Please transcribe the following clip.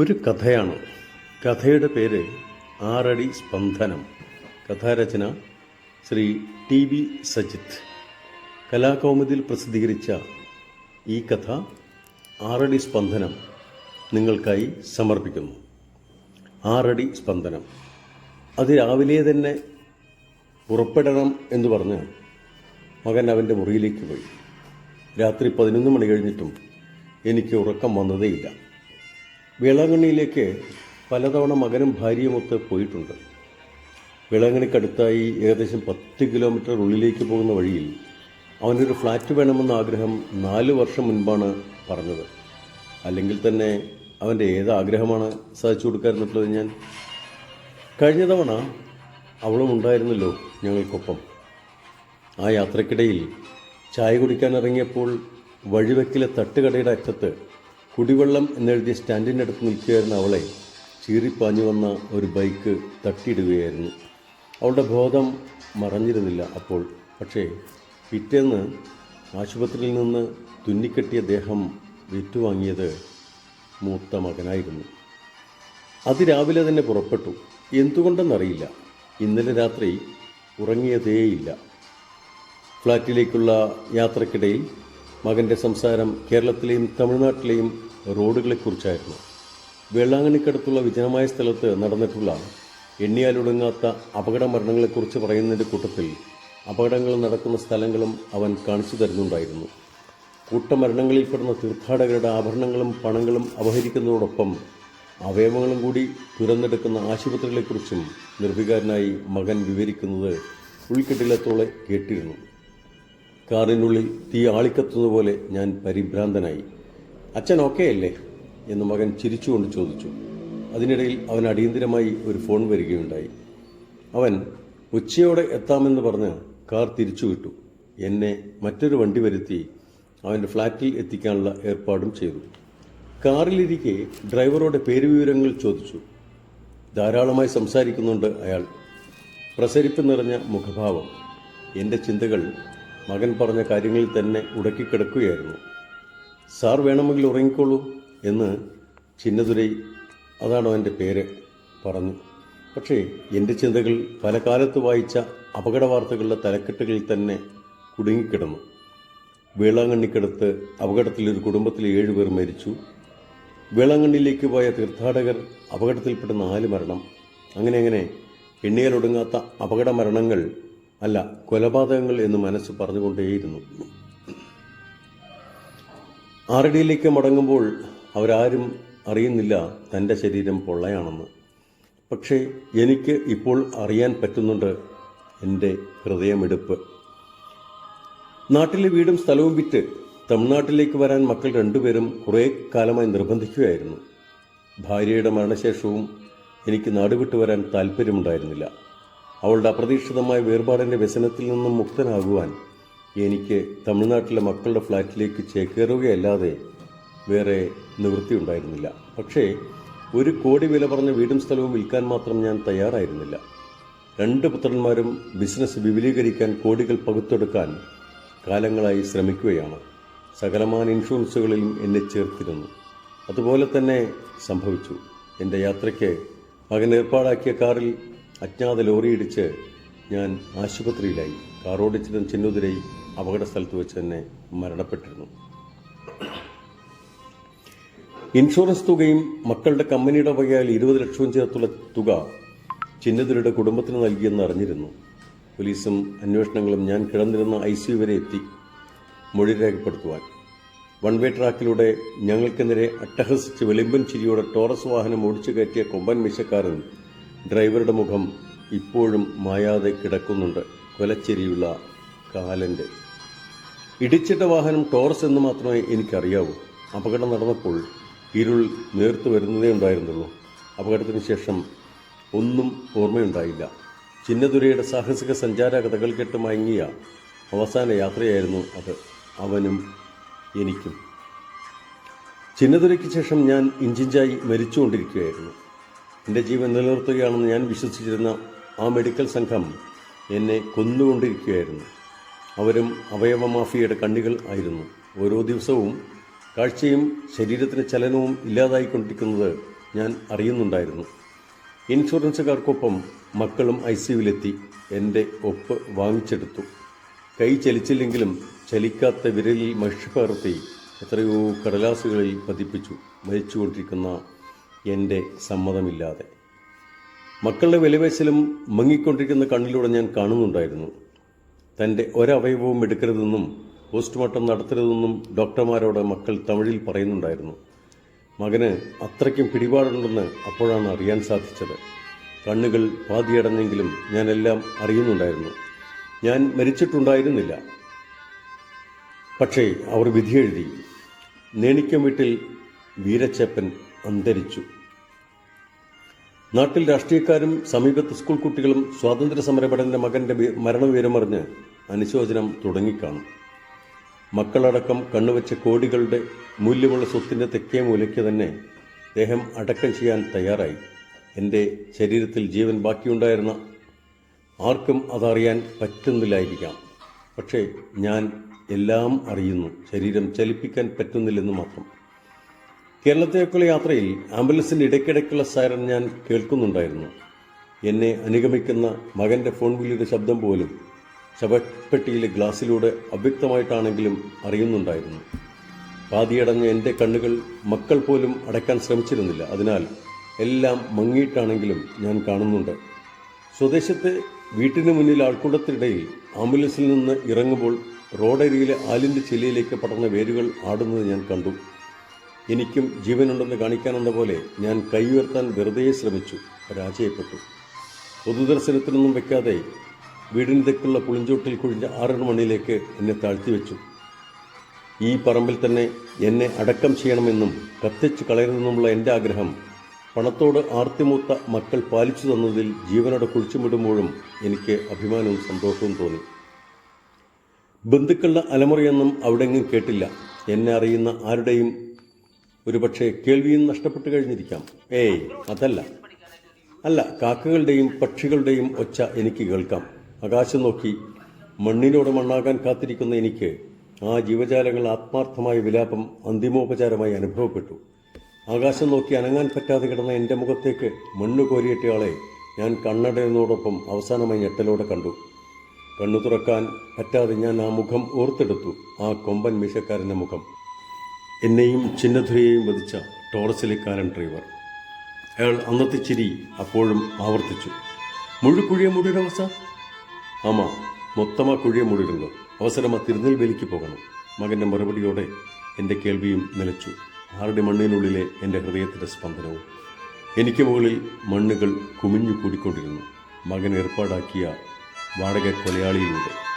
ഒരു കഥയാണ്. കഥയുടെ പേര് ആറടി സ്പന്ദനം. കഥാരചന ശ്രീ ടി വി സജിത്ത്. കലാകൗമുദിൽ പ്രസിദ്ധീകരിച്ച ഈ കഥ ആറടി സ്പന്ദനം നിങ്ങൾക്കായി സമർപ്പിക്കുന്നു. ആറടി സ്പന്ദനം. അത് രാവിലെ തന്നെ പുറപ്പെടണം എന്ന് പറഞ്ഞ് മകൻ അവന്റെ മുറിയിലേക്ക് പോയി. രാത്രി പതിനൊന്ന് മണി കഴിഞ്ഞിട്ടും എനിക്ക് ഉറക്കം വന്നതേയില്ല. വേളാങ്കണ്ണിയിലേക്ക് പലതവണ മകനും ഭാര്യയുമൊത്ത് പോയിട്ടുണ്ട്. വേളാങ്കണ്ണിക്കടുത്തായി ഏകദേശം പത്ത് കിലോമീറ്റർ ഉള്ളിലേക്ക് പോകുന്ന വഴിയിൽ അവനൊരു ഫ്ലാറ്റ് വേണമെന്ന ആഗ്രഹം നാല് വർഷം മുൻപാണ് പറഞ്ഞത്. അല്ലെങ്കിൽ തന്നെ അവന്റെ ഏത് ആഗ്രഹമാണ് സാധിച്ചു കൊടുക്കാറുള്ളത് ഞാൻ കഴിഞ്ഞ തവണ അവളും ഉണ്ടായിരുന്നല്ലോ ഞങ്ങൾക്കൊപ്പം. ആ യാത്രക്കിടയിൽ ചായ കുടിക്കാൻ ഇറങ്ങിയപ്പോൾ വഴിവെക്കിലെ തട്ടുകടയുടെ അറ്റത്ത് കുടിവെള്ളം എന്നെഴുതിയ സ്റ്റാൻഡിന്റെ അടുത്ത് നിൽക്കുകയായിരുന്ന അവളെ ചീറിപ്പാഞ്ഞു വന്ന ഒരു ബൈക്ക് തട്ടിയിടുകയായിരുന്നു. അവളുടെ ബോധം മറഞ്ഞിരുന്നില്ല അപ്പോൾ. പക്ഷേ പിറ്റേന്ന് ആശുപത്രിയിൽ നിന്ന് തുന്നിക്കെട്ടിയ ദേഹം വിറ്റുവാങ്ങിയത് മൂത്ത മകനായിരുന്നു. അതിരാവിലെ തന്നെ പുറപ്പെട്ടു. എന്തുകൊണ്ടെന്നറിയില്ല. ഇന്നലെ രാത്രി ഉറങ്ങിയതേയില്ല. ഫ്ലാറ്റിലേക്കുള്ള യാത്രക്കിടയിൽ മകന്റെ സംസാരം കേരളത്തിലെയും തമിഴ്നാട്ടിലെയും റോഡുകളെക്കുറിച്ചായിരുന്നു. വെള്ളാങ്ങണിക്കടുത്തുള്ള വിജനമായ സ്ഥലത്ത് നടന്നിട്ടുള്ള എണ്ണിയാലൊടുങ്ങാത്ത അപകട മരണങ്ങളെക്കുറിച്ച് പറയുന്നതിന്റെ കൂട്ടത്തിൽ അപകടങ്ങൾ നടക്കുന്ന സ്ഥലങ്ങളും അവൻ കാണിച്ചു തരുന്നുണ്ടായിരുന്നു. കൂട്ടമരണങ്ങളിൽപ്പെടുന്ന തീർത്ഥാടകരുടെ ആഭരണങ്ങളും പണങ്ങളും അപഹരിക്കുന്നതോടൊപ്പം അവയവങ്ങളും കൂടി തുരന്നെടുക്കുന്ന ആശുപത്രികളെക്കുറിച്ചും നിർഭികാരനായി മകൻ വിവരിക്കുന്നത് ഉൾക്കെട്ടിലത്തോളെ കേട്ടിരുന്നു. കാറിനുള്ളിൽ തീ ആളിക്കത്തുന്നതുപോലെ ഞാൻ പരിഭ്രാന്തനായി. അച്ഛൻ ഓക്കെ അല്ലേ എന്ന് മകൻ ചിരിച്ചുകൊണ്ട് ചോദിച്ചു. അതിനിടയിൽ അവൻ അടിയന്തിരമായി ഒരു ഫോൺ വരികയുണ്ടായി. അവൻ ഉച്ചയോടെ എത്താമെന്ന് പറഞ്ഞ് കാർ തിരിച്ചു വിട്ടു എന്നെ മറ്റൊരു വണ്ടി വരുത്തി അവന്റെ ഫ്ലാറ്റിൽ എത്തിക്കാനുള്ള ഏർപ്പാടും ചെയ്തു. കാറിലിരിക്കെ ഡ്രൈവറോട് പേരുവിവരങ്ങൾ ചോദിച്ചു. ധാരാളമായി സംസാരിക്കുന്നുണ്ട് അയാൾ. പ്രസരിപ്പ് നിറഞ്ഞ മുഖഭാവം. എന്റെ ചിന്തകൾ മകൻ പറഞ്ഞ കാര്യങ്ങളിൽ തന്നെ ഉടക്കിക്കിടക്കുകയായിരുന്നു. സാർ വേണമെങ്കിൽ ഉറങ്ങിക്കോളൂ എന്ന് ചിന്നതുരൈ അതാണ് അവന്റെ പേര്? പറഞ്ഞു. പക്ഷേ എന്റെ ചിന്തകൾ പല കാലത്ത് വായിച്ച അപകട വാർത്തകളുടെ തലക്കെട്ടുകളിൽ തന്നെ കുടുങ്ങിക്കിടന്നു. വേളാങ്കണ്ണിക്കടുത്ത് അപകടത്തിൽ ഒരു കുടുംബത്തിലെ ഏഴുപേർ മരിച്ചു. വേളാങ്കണ്ണിയിലേക്ക് പോയ തീർത്ഥാടകർ അപകടത്തിൽപ്പെട്ട നാല് മരണം. അങ്ങനെ അങ്ങനെ എണ്ണിയാലൊടുങ്ങാത്ത അപകട മരണങ്ങൾ അല്ല കൊലപാതകങ്ങൾ എന്ന് മനസ്സ് പറഞ്ഞുകൊണ്ടേയിരുന്നു. ആറടിയിലേക്ക് മടങ്ങുമ്പോൾ അവരാരും അറിയുന്നില്ല തന്റെ ശരീരം പൊള്ളയാണെന്ന്. പക്ഷേ എനിക്ക് ഇപ്പോൾ അറിയാൻ പറ്റുന്നുണ്ട് എന്റെ ഹൃദയമെടുപ്പ്. നാട്ടിലെ വീടും സ്ഥലവും വിറ്റ് തമിഴ്നാട്ടിലേക്ക് വരാൻ മക്കൾ രണ്ടുപേരും കുറേ കാലമായി നിർബന്ധിക്കുകയായിരുന്നു. ഭാര്യയുടെ മരണശേഷവും എനിക്ക് നാടുവിട്ടു വരാൻ താല്പര്യമുണ്ടായിരുന്നില്ല. അവളുടെ അപ്രതീക്ഷിതമായ വേർപാടിന്റെ വ്യസനത്തിൽ നിന്നും മുക്തനാകുവാൻ എനിക്ക് തമിഴ്നാട്ടിലെ മക്കളുടെ ഫ്ലാറ്റിലേക്ക് ചേക്കേറുകയല്ലാതെ വേറെ നിവൃത്തി ഉണ്ടായിരുന്നില്ല. പക്ഷേ ഒരു കോടി വില പറഞ്ഞ വീടും സ്ഥലവും വിൽക്കാൻ മാത്രം ഞാൻ തയ്യാറായിരുന്നില്ല. രണ്ട് പുത്രന്മാരും ബിസിനസ് വിപുലീകരിക്കാൻ കോടികൾ പകുത്തെടുക്കാൻ കാലങ്ങളായി ശ്രമിക്കുകയാണ്. സകലമാന ഇൻഷുറൻസുകളിലും എന്നെ ചേർത്തിരുന്നു. അതുപോലെ തന്നെ സംഭവിച്ചു. എന്റെ യാത്രയ്ക്ക് മകൻ ഏർപ്പാടാക്കിയ കാറിൽ അജ്ഞാത ലോറിയിടിച്ച് ഞാൻ ആശുപത്രിയിലായി. കാറോടിച്ചിട്ടും ചിന്നുതിരൈ അപകട സ്ഥലത്ത് വെച്ച് തന്നെ മരണപ്പെട്ടിരുന്നു. ഇൻഷുറൻസ് തുകയും മക്കളുടെ കമ്പനിയുടെ വകയാൽ ഇരുപത് ലക്ഷവും ചേർത്തുള്ള തുക ചിന്നതിരയുടെ കുടുംബത്തിന് നൽകിയെന്ന് അറിഞ്ഞിരുന്നു. പോലീസും അന്വേഷണങ്ങളും ഞാൻ കിടന്നിരുന്ന ഐ സി വരെ എത്തി മൊഴി രേഖപ്പെടുത്തുവാൻ. വൺ വേ ട്രാക്കിലൂടെ ഞങ്ങൾക്കെതിരെ അട്ടഹസിച്ച് വെളിമ്പൻ ചിരിയോടെ ടോറസ് വാഹനം ഓടിച്ചു കയറ്റിയ കൊമ്പൻ മിശക്കാരൻ ഡ്രൈവറുടെ മുഖം ഇപ്പോഴും മായാതെ കിടക്കുന്നുണ്ട് കൊലച്ചെരിയുള്ള കാലന്റെ ഇടിച്ചിട്ട വാഹനം ടോറസ് എന്ന് മാത്രമേ എനിക്കറിയാവൂ. അപകടം നടന്നപ്പോൾ ഇരുൾ നേർത്തു വരുന്നതേ ഉണ്ടായിരുന്നുള്ളൂ. അപകടത്തിന് ശേഷം ഒന്നും ഓർമ്മയുണ്ടായില്ല. ചിന്നതുരയുടെ സാഹസിക സഞ്ചാര കഥകൾ കേട്ട് മയങ്ങിയ അവസാന യാത്രയായിരുന്നു അത്. അവനും എനിക്കും. ചിന്നതുരയ്ക്ക് ശേഷം ഞാൻ ഇഞ്ചിഞ്ചായി മരിച്ചുകൊണ്ടിരിക്കുകയായിരുന്നു. എന്റെ ജീവൻ നിലനിർത്തുകയാണെന്ന് ഞാൻ വിശ്വസിച്ചിരുന്ന ആ മെഡിക്കൽ സംഘം എന്നെ കൊന്നുകൊണ്ടിരിക്കുകയായിരുന്നു. അവരും അവയവ മാഫിയയുടെ കണ്ണികൾ ആയിരുന്നു. ഓരോ ദിവസവും കാഴ്ചയും ശരീരത്തിന് ചലനവും ഇല്ലാതായിക്കൊണ്ടിരിക്കുന്നത് ഞാൻ അറിയുന്നുണ്ടായിരുന്നു. ഇൻഷുറൻസുകാർക്കൊപ്പം മക്കളും ഐ സിയുവിലെത്തി. എന്റെ ഒപ്പ് വാങ്ങിച്ചെടുത്തു. കൈ ചലിച്ചില്ലെങ്കിലും ചലിക്കാത്ത വിരലിൽ മഷി പകർത്തി എത്രയോ കടലാസുകളിൽ പതിപ്പിച്ചു. മരിച്ചുകൊണ്ടിരിക്കുന്ന എന്റെ സമ്മതമില്ലാതെ. മക്കളുടെ വിലവേശലും മങ്ങിക്കൊണ്ടിരിക്കുന്ന കണ്ണിലൂടെ ഞാൻ കാണുന്നുണ്ടായിരുന്നു. തന്റെ ഒരവയവവും എടുക്കരുതെന്നും പോസ്റ്റ്മോർട്ടം നടത്തരുതെന്നും ഡോക്ടർമാരോട് മക്കൾ തമിഴിൽ പറയുന്നുണ്ടായിരുന്നു. മകന് അത്രയ്ക്കും പിടിപാടുണ്ടെന്ന് അപ്പോഴാണ് അറിയാൻ സാധിച്ചത്. കണ്ണുകൾ പാതിയടഞ്ഞെങ്കിലും ഞാനെല്ലാം അറിയുന്നുണ്ടായിരുന്നു. ഞാൻ മരിച്ചിട്ടുണ്ടായിരുന്നില്ല. പക്ഷേ അവർ വിധിയെഴുതി നേണിക്കം വീട്ടിൽ വീരച്ചേപ്പൻ അന്തരിച്ചു. നാട്ടിൽ രാഷ്ട്രീയക്കാരും സമീപത്ത് സ്കൂൾ കുട്ടികളും സ്വാതന്ത്ര്യ സമരഭടന്റെ മകന്റെ മരണവിവരമറിഞ്ഞ് അനുശോചനം തുടങ്ങിക്കാണും. മക്കളടക്കം കണ്ണുവെച്ച കോടികളുടെ മൂല്യമുള്ള സ്വത്തിന്റെ തെക്കേ മൂലയ്ക്ക് തന്നെ ദേഹം അടക്കം ചെയ്യാൻ തയ്യാറായി. എന്റെ ശരീരത്തിൽ ജീവൻ ബാക്കിയുണ്ടായിരുന്ന ആർക്കും അതറിയാൻ പറ്റുന്നില്ലായിരിക്കാം. പക്ഷേ ഞാൻ എല്ലാം അറിയുന്നു. ശരീരം ചലിപ്പിക്കാൻ പറ്റുന്നില്ലെന്ന് മാത്രം. കേരളത്തേക്കുള്ള യാത്രയിൽ ആംബുലൻസിന്റെ ഇടയ്ക്കിടയ്ക്കുള്ള സൈറൻ ഞാൻ കേൾക്കുന്നുണ്ടായിരുന്നു. എന്നെ അനുഗമിക്കുന്ന മകന്റെ ഫോൺ വിളിയുടെ ശബ്ദം പോലും ശവപ്പെട്ടിയിലെ ഗ്ലാസ്സിലൂടെ അവ്യക്തമായിട്ടാണെങ്കിലും അറിയുന്നുണ്ടായിരുന്നു. പാതിയടഞ്ഞ എന്റെ കണ്ണുകൾ മക്കൾ പോലും അടയ്ക്കാൻ ശ്രമിച്ചിരുന്നില്ല. അതിനാൽ എല്ലാം മങ്ങിയിട്ടാണെങ്കിലും ഞാൻ കാണുന്നുണ്ട്. സ്വദേശത്തെ വീട്ടിന് മുന്നിൽ ആൾക്കൂട്ടത്തിനിടയിൽ ആംബുലൻസിൽ നിന്ന് ഇറങ്ങുമ്പോൾ റോഡരികിലെ ആലിന്റെ ചില്ലയിലേക്ക് പടർന്ന വേരുകൾ ആടുന്നത് ഞാൻ കണ്ടു. എനിക്കും ജീവനുണ്ടെന്ന് കാണിക്കാനെന്ന പോലെ ഞാൻ കൈ ഉയർത്താൻ വെറുതെ ശ്രമിച്ചു. പരാജയപ്പെട്ടു. പൊതുദർശനത്തിനൊന്നും വെക്കാതെ വീടിന് തെക്കുള്ള പുളിഞ്ചോട്ടിൽ കുഴിഞ്ഞ ആറര മണിയിലേക്ക് എന്നെ താഴ്ത്തിവെച്ചു. ഈ പറമ്പിൽ തന്നെ എന്നെ അടക്കം ചെയ്യണമെന്നും കത്തിച്ച് കളയരുതെന്നുമുള്ള എന്റെ ആഗ്രഹം പണത്തോട് ആർത്തിമൂത്ത മക്കൾ പാലിച്ചു തന്നതിൽ ജീവനോടെ കുഴിച്ചുമിടുമ്പോഴും എനിക്ക് അഭിമാനവും സന്തോഷവും തോന്നി. ബന്ധുക്കളുടെ അലമുറയൊന്നും അവിടെങ്ങും കേട്ടില്ല. എന്നെ അറിയുന്ന ആരുടെയും ഒരുപക്ഷെ കേൾവിയും നഷ്ടപ്പെട്ടു കഴിഞ്ഞിരിക്കാം. ഏയ് അതല്ല. അല്ല കാക്കകളുടെയും പക്ഷികളുടെയും ഒച്ച എനിക്ക് കേൾക്കാം. ആകാശം നോക്കി മണ്ണിനോട് മണ്ണാകാൻ കാത്തിരിക്കുന്ന എനിക്ക് ആ ജീവജാലങ്ങൾ ആത്മാർത്ഥമായ വിലാപം അന്തിമോപചാരമായി അനുഭവപ്പെട്ടു. ആകാശം നോക്കി അനങ്ങാൻ പറ്റാതെ കിടന്ന എന്റെ മുഖത്തേക്ക് മണ്ണ് കോരിയിട്ടയാളെ ഞാൻ കണ്ണടയുന്നതോടൊപ്പം അവസാനമായി ഞെട്ടലോടെ കണ്ടു. കണ്ണു തുറക്കാൻ പറ്റാതെ ഞാൻ ആ മുഖം ഓർത്തെടുത്തു. ആ കൊമ്പൻ മീശക്കാരന്റെ മുഖം. എന്നെയും ചിന്നധുരയെയും വധിച്ച ടോറസിലെ കാരൻ ഡ്രൈവർ. അയാൾ അന്നത്തെ ചിരി അപ്പോഴും ആവർത്തിച്ചു. മുഴുക്കുഴിയ മുടിയുടെ അവസ്ഥ ആമാ മൊത്തമാ കുഴിയ മൂടിയിടുന്നു അവസരമാ തിരുനെൽവേലിക്ക് പോകണം. മകന്റെ മറുപടിയോടെ എന്റെ കേൾവിയും നിലച്ചു. ആരുടെ മണ്ണിനുള്ളിലെ എന്റെ ഹൃദയത്തിന്റെ സ്പന്ദനവും. എനിക്ക് മുകളിൽ മണ്ണുകൾ കുമിഞ്ഞു കൂടിക്കൊണ്ടിരുന്നു. മകൻ ഏർപ്പാടാക്കിയ വാടക കൊലയാളിയിലൂടെ